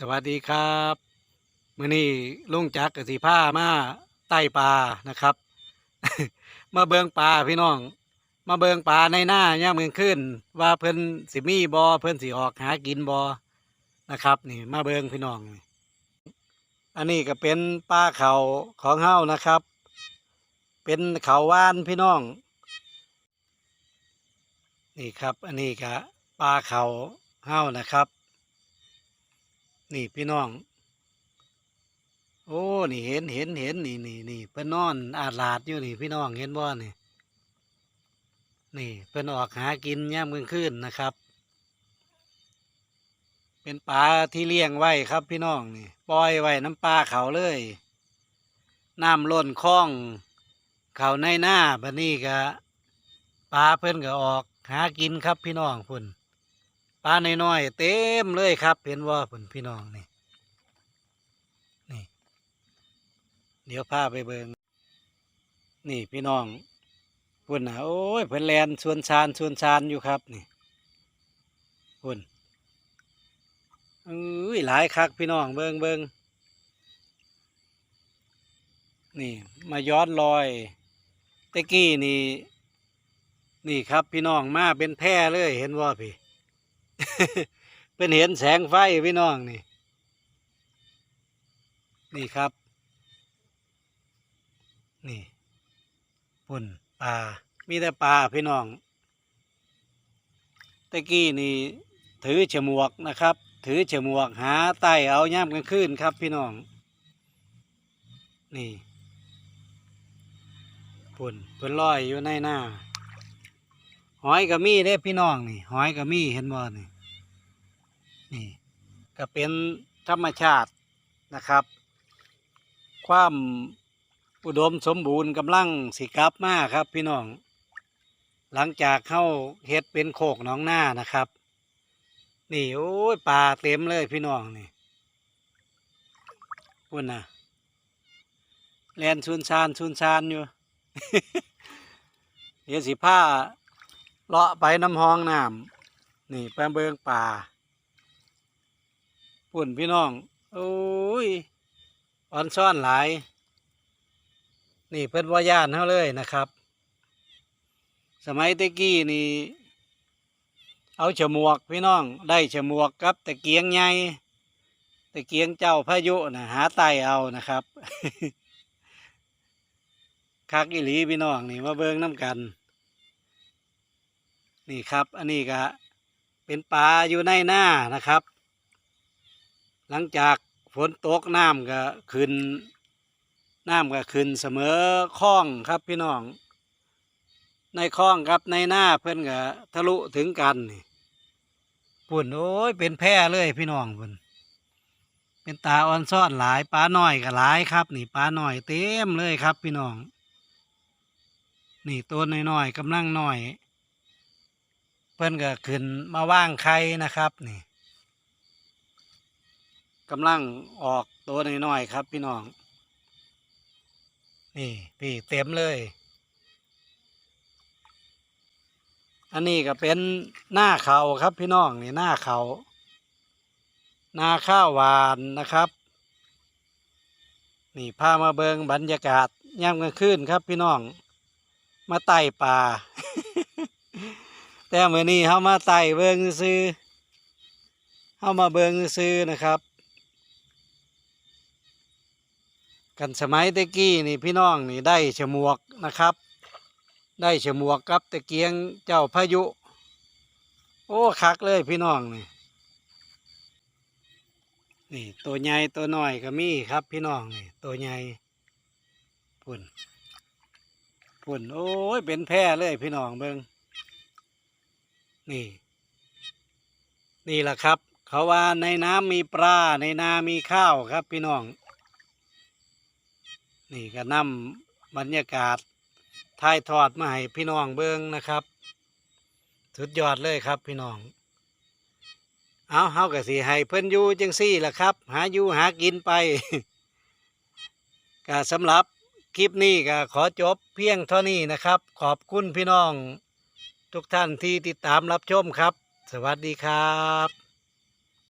สวัสดีครับมื่อนี้ลุงจักรกสิผ้ามาใต้ปลานะครับ มาเบิงปลาพี่น้อง มาเบิงปลาในหน้าย่ามเมืองขึ้น ว่าเพิ่นสิมีบอเพิ่นสิออกหากินบอนะครับ นี่ มาเบิงพี่น้อง อันนี้ก็เป็นปลาเขาของเฮานะครับ เป็นเขาว่านพี่น้อง นี่ครับ อันนี้ก็ปลาเขาเฮานะครับ นี่พี่น้อง โอ้ นี่เห็นเห็นเห็นนี่นี่นี่เพิ่นนอนอาลาดอยู่นี่พี่น้องเห็นบ่นี่ นี่เพิ่นออกหากินย่ามกลางคืนนะครับ เป็นปลาที่เลี้ยงไว้ครับพี่น้องนี่ปล่อยไว้น้ำปลาเขาเลยน้ำล้นคลอง เขาในหน้าบัดนี้ก็ปลาเพิ่นก็ออกหากินครับพี่น้องพุ่น ปลาน้อยๆเต็มเลยครับเห็นว่าผนพี่น้องนี่นี่ เดี๋ยวพาไปเบิงนี่พี่น้องพุ่นนะโอ้ยเพิ่นแลนชวนชานชวนชานอยู่ครับนี่พุ่นเอ้ยหลายคักพี่น้องเบิงเบิงนี่ มาย้อนรอยตะกี้นี่ นี่ครับพี่น้องมาเป็นแพร่เลยเห็นว่าพี่ เป็นเห็นแสงไฟพี่น้องนี่ นี่ครับ นี่ปุ่นปลา มีแต่ปลาพี่น้องตะกี้นี่ถือฉมวกนะครับ ถือฉมวกหาไต่เอาย่ามกันขึ้นครับพี่น้อง นี่ปุ่นเพิ่นลอยอยู่ในหน้า หอยก็มีเด้พี่น้องนี่ หอยก็มีเห็นบ่นี่นี่ก็เป็นธรรมชาตินะครับ ความอุดมสมบูรณ์กำลังสิกลับมาครับ พี่น้อง หลังจากเข้าเฮ็ดเป็นโคกหนองหน้านะครับ นี่โอ้ยปลาเต็มเลยพี่น้องนี่พุ่นนะแลนชุนชานชุนชานอยู่ เดี๋ยวสิผ้า เลาะไปน้ำห้องน้ำนี่แปลงเบิงป่าปุ่นพี่น้องโอ้ยอ่อนซ่อนหลาย นี่เพิ่นว่าย่านเฮาเลยนะครับ สมัยตะกี้นี่ เอาฉมวกพี่น้องได้ฉมวกกับตะเกียงใหญ่ตะเกียงเจ้าพายุนะหาไตเอานะครับคักอีหลีพี่น้องนี่มาเบิงน้ำกัน นี่ครับ อันนี้ก็เป็นปลาอยู่ในหน้านะครับ หลังจากฝนตกน้ำก็ขึ้นน้ำก็ขึ้นเสมอคลองครับพี่น้อง ในคลองครับในหน้าเพื่อนก็ทะลุถึงกันนี่ปุ่นโอ้ยเป็นแพร่เลยพี่น้องปุ่นเป็นตาอ่อนซ่อนหลายปลาหน้อยก็หลายครับ นี่ปลาหน้อยเต็มเลยครับพี่น้อง นี่ตัวน้อยๆกำลังหน้อย เพื่อนก็ขึ้นมาว่างไข่นะครับนี่กำลังออกตัวน้อยๆครับ พี่น้อง นี่พี่เต็มเลย อันนี้ก็เป็นหน้าเขาครับพี่น้องนี่หน้าเขาหน้าข้าวหวานนะครับ นี่พามาเบิงบรรยากาศย่ำกลางคืนครับพี่น้อง มาไต่ป่า แต่เมื่อนี้เขามาไต่เบิงซื้อเขามาเบิงซื้อนะครับ กันสมัยตะกี้นี่พี่น้องนี่ได้ฉมวกนะครับ ได้ฉมวกกับตะเกียงเจ้าพายุ โอ้คักเลยพี่น้องนี่นี่ตัวใหญ่ตัวน้อยก็มีครับพี่น้องนี่ตัวใหญ่พุ่นพุ่นโอ้ยเป็นแพร่เลยพี่น้องเบิง นี่ นี่แหละครับ เขาว่าในน้ำมีปลาในนามีข้าวครับพี่น้อง นี่ก็นำบรรยากาศถ่ายทอดมาให้พี่น้องเบิ้งนะครับ สุดยอดเลยครับพี่น้อง เอาเฮาก็สิให้เพิ่นอยู่จังซี่ล่ะครับ หาอยู่หากินไปก็สำหรับคลิปนี้ก็ขอจบเพียงเท่านี้นะครับ ขอบคุณพี่น้อง ทุกท่านที่ติดตามรับชมครับ สวัสดีครับ